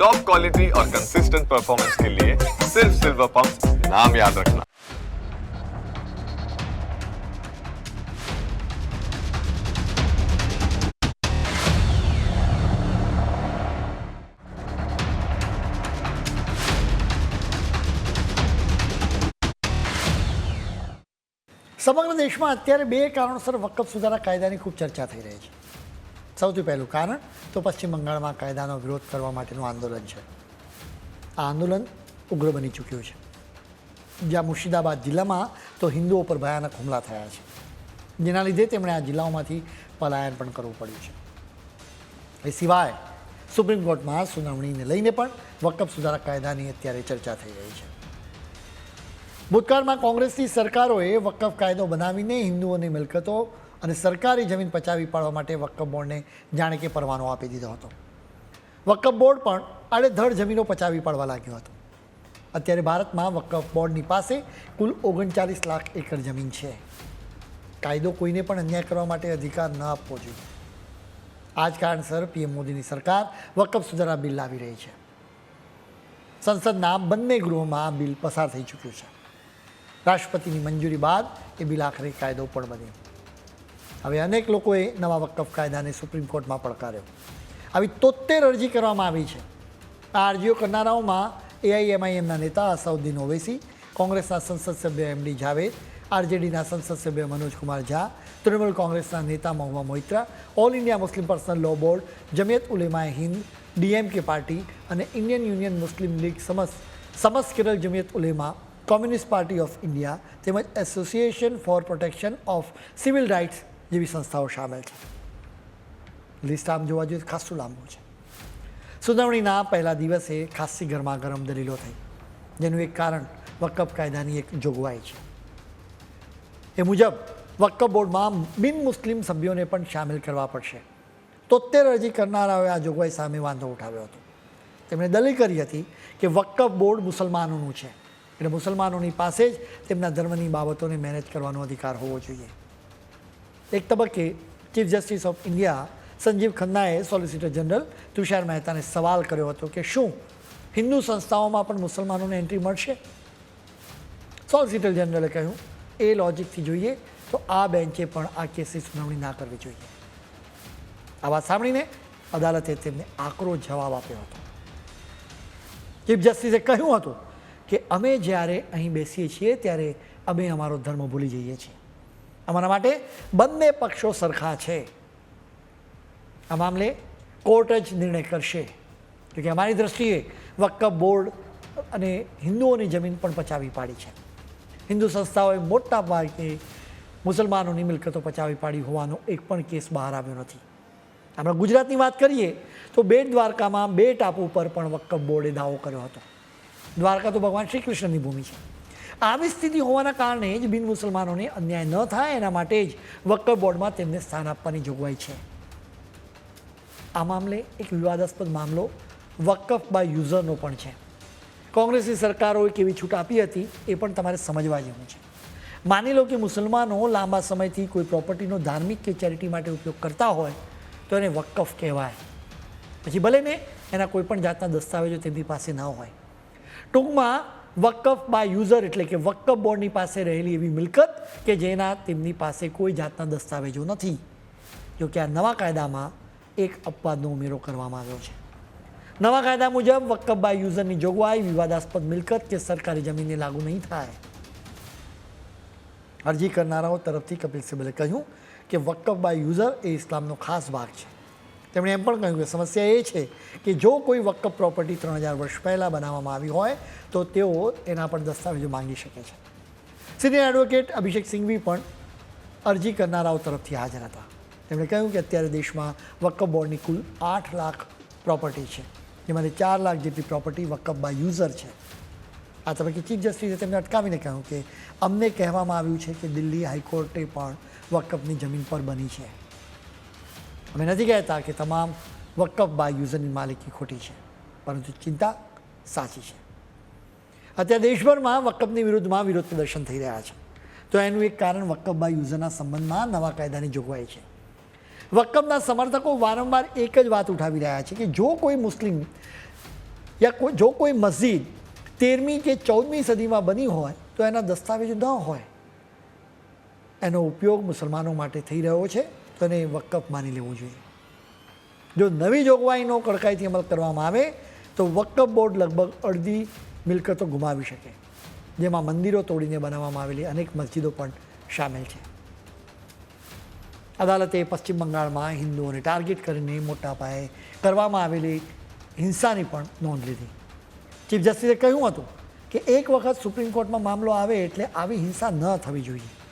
Top quality और consistent performance के लिए सिर्फ सिल्वर पंप नाम याद रखना સમગ્ર દેશમાં અત્યારે બે કારણોસર વકફ સુધારા કાયદાની ખૂબ ચર્ચા થઈ રહી છે સૌથી પહેલું કારણ તો પશ્ચિમ બંગાળમાં કાયદાનો વિરોધ કરવા માટેનું આંદોલન છે. આ આંદોલન ઉગ્ર બની ચૂક્યું છે. જ્યાં મુર્શિદાબાદ જિલ્લામાં તો હિન્દુઓ પર ભયાનક હુમલા થયા છે. જેના લીધે તેમણે આ જિલ્લાઓમાંથી પલાયન પણ કરવું પડ્યું છે. એ સિવાય સુપ્રીમ કોર્ટમાં સુનાવણીને લઈને પણ વકફ સુધારા કાયદાની અત્યારે ચર્ચા થઈ રહી છે. ભૂતકાળમાં કોંગ્રેસની સરકારોએ વકફ કાયદો બનાવીને હિન્દુઓની મિલકતો અને સરકારી જમીન પચાવી પાડવા માટે વકફ બોર્ડને જાણે કે પરવાનો આપી દીધો હતો. વકફ બોર્ડ પણ આડેધડ જમીનો પચાવી પાડવા લાગ્યો હતો. અત્યારે ભારતમાં વકફ બોર્ડની પાસે કુલ ઓગણચાલીસ લાખ એકર જમીન છે. કાયદો કોઈને પણ અન્યાય કરવા માટે અધિકાર ન આપવો જોઈએ. આ જ કારણસર પીએમ મોદીની સરકાર વકફ સુધારા બિલ લાવી રહી છે. સંસદના બંને ગૃહોમાં બિલ પસાર થઈ ચૂક્યું છે. રાષ્ટ્રપતિની મંજૂરી બાદ એ બિલ આખરે કાયદો પણ બન્યો. હવે અનેક લોકોએ નવા વકફ કાયદાને સુપ્રીમ કોર્ટમાં પડકાર્યો. આવી તોતેર અરજી કરવામાં આવી છે. આ અરજીઓ કરનારાઓમાં એઆઈએમઆઈએમના નેતા અસાઉદ્દીન ઓવેસી, કોંગ્રેસના સંસદ સભ્ય એમડી જાવેદ, આરજેડીના સંસદ સભ્ય મનોજકુમાર ઝા, તૃણમૂલ કોંગ્રેસના નેતા Mahua Moitra, all India Muslim personal law board, Jamiat ઉલેમાએ Hind, DMK party અને Indian Union Muslim League સમસ સમસ Kerala Jamiat Ulema, communist party of India તેમજ association for protection of civil rights જેવી સંસ્થાઓ સામેલ છે લિસ્ટ આમ જોવા જોઈએ ખાસું લાંબુ છે સુનાવણીના પહેલા દિવસે ખાસી ગરમા ગરમ દલીલો થઈ જેનું એક કારણ વકફ કાયદાની એક જોગવાઈ છે એ મુજબ વકફ બોર્ડમાં બિન મુસ્લિમ સભ્યોને પણ સામેલ કરવા પડશે તોતેર અરજી કરનારાઓએ આ જોગવાઈ સામે વાંધો ઉઠાવ્યો હતો તેમણે દલીલ કરી હતી કે વકફ બોર્ડ મુસલમાનોનું છે એટલે મુસલમાનોની પાસે જ તેમના ધર્મની બાબતોને મેનેજ કરવાનો અધિકાર હોવો જોઈએ એક તબક્કે chief justice of India Sanjiv ખન્નાએ solicitor general Tushar મહેતાને સવાલ કર્યો હતો કે શું હિન્દુ સંસ્થાઓમાં પણ મુસલમાનોને એન્ટ્રી મળશે? સોલિસિટર જનરલે કહ્યું, એ લોજિકથી જોઈએ તો આ બેન્ચે પણ આ કેસની સુનાવણી ના કરવી જોઈએ. આ વાત સાંભળીને અદાલતે તેમને આકરો જવાબ આપ્યો હતો. ચીફ જસ્ટિસે કહ્યું હતું કે અમે જ્યારે અહીં બેસીએ છીએ ત્યારે અમે અમારો ધર્મ ભૂલી જઈએ છીએ. અમારા માટે બંને પક્ષો સરખા છે. આ મામલે કોર્ટ જ નિર્ણય કરશે. કે અમારી દ્રષ્ટિએ વક્ફ બોર્ડ અને હિન્દુઓની જમીન પણ પચાવી પાડી છે. હિન્દુ સંસ્થાઓએ મોટા ભાગે મુસલમાનોની મિલકતો પચાવી પાડી હોવાનો એક પણ કેસ બહાર આવ્યો નથી. આપણે ગુજરાતની વાત કરીએ તો બેટ દ્વારકામાં બે ટાપુ પર પણ વક્ફ બોર્ડે દાવો કર્યો હતો. દ્વારકા તો ભગવાન શ્રી કૃષ્ણની ભૂમિ છે. આવી સ્થિતિ હોવાના કારણે જ બિન મુસલમાનોને અન્યાય ન થાય, એના માટે જ વકફ બોર્ડમાં તેમને સ્થાન આપવાની જોગવાઈ છે. આ મામલે એક વિવાદાસ્પદ મામલો વકફ બાય યુઝરનો પણ છે. કોંગ્રેસની સરકારોએ કેવી છૂટ આપી હતી, એ પણ તમારે સમજવા જેવું છે. માની લો કે મુસલમાનો લાંબા સમયથી કોઈ પ્રોપર્ટીનો ધાર્મિક કે ચેરિટી માટે ઉપયોગ કરતા હોય, તો એને વકફ કહેવાય. પછી ભલે ને એના કોઈપણ જાતના દસ્તાવેજો તેમની પાસે ન હોય. ટૂંકમાં વકફ બાય યુઝર એટલે કે વકફ બોર્ડની પાસે રહેલી એવી મિલકત કે જેના તેમની પાસે કોઈ જાતના દસ્તાવેજો નથી. જોકે આ નવા કાયદામાં એક અપવાદનો ઉમેરો કરવામાં આવ્યો છે. નવા કાયદા મુજબ વકફ બાય યુઝરની જોગવાઈ, વિવાદાસ્પદ મિલકત કે સરકારી જમીનને લાગુ નહીં થાય. અરજી કરનારાઓ તરફથી કપિલ સિબલે કહ્યું કે વકફ બાય યુઝર એ ઇસ્લામનો ખાસ ભાગ છે. તેમણે એમ પણ કહ્યું કે સમસ્યા એ છે કે જો કોઈ વકફ પ્રોપર્ટી ત્રણ હજાર વર્ષ પહેલાં બનાવવામાં આવી હોય, તો તેઓ એના પર દસ્તાવેજો માંગી શકે છે. સિનિયર એડવોકેટ અભિષેક સિંઘવી પણ અરજી કરનારાઓ તરફથી હાજર હતા. તેમણે કહ્યું કે અત્યારે દેશમાં વકફ બોર્ડની કુલ આઠ લાખ પ્રોપર્ટી છે, જેમાંથી ચાર લાખ જેટલી પ્રોપર્ટી વકફ બાય યુઝર છે. આ તબક્કે ચીફ જસ્ટિસે તેમને અટકાવીને કહ્યું કે અમને કહેવામાં આવ્યું છે કે દિલ્હી હાઈકોર્ટે પણ વકફની જમીન પર બની છે. અમે નથી કહેતા કે તમામ વકફ બાય યુઝરની માલિકી ખોટી છે, પરંતુ ચિંતા સાચી છે. અત્યારે દેશભરમાં વકફની વિરુદ્ધમાં વિરોધ પ્રદર્શન થઈ રહ્યા છે. તો એનું એક કારણ વકફ બાય યુઝરના સંબંધમાં નવા કાયદાની જોગવાઈ છે. વકફના સમર્થકો વારંવાર એક જ વાત ઉઠાવી રહ્યા છે કે જો કોઈ મુસ્લિમ યા જો કોઈ મસ્જિદ તેરમી કે ચૌદમી સદીમાં બની હોય, તો એના દસ્તાવેજ ન હોય. એનો ઉપયોગ મુસલમાનો માટે થઈ રહ્યો છે. તો એને વકફ માની લેવું જોઈએ. જો નવી જોગવાઈનો કડકાઈથી અમલ કરવામાં આવે, તો વકફ બોર્ડ લગભગ અડધી મિલકતો ગુમાવી શકે. જેમાં મંદિરો તોડીને બનાવવામાં આવેલી અનેક મસ્જિદો પણ સામેલ છે. અદાલતે પશ્ચિમ બંગાળમાં હિન્દુઓને ટાર્ગેટ કરીને મોટા પાયે કરવામાં આવેલી હિંસાની પણ નોંધ લીધી. ચીફ જસ્ટિસે કહ્યું હતું કે એક વખત સુપ્રીમ કોર્ટમાં મામલો આવે એટલે આવી હિંસા ન થવી જોઈએ.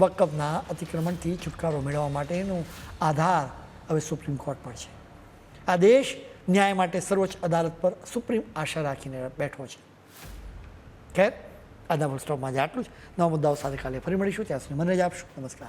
વકફના અતિક્રમણથી છુટકારો મેળવવા માટેનો આધાર હવે સુપ્રીમ કોર્ટ પર છે. આ દેશ ન્યાય માટે સર્વોચ્ચ અદાલત પર સુપ્રીમ આશા રાખીને બેઠો છે. ખેર આજના સ્ટોપમાં જ આટલું જ. નવા મુદ્દાઓ સાથે કાલે ફરી મળીશું. ત્યાં સુધી મને જ આપશું. નમસ્કાર.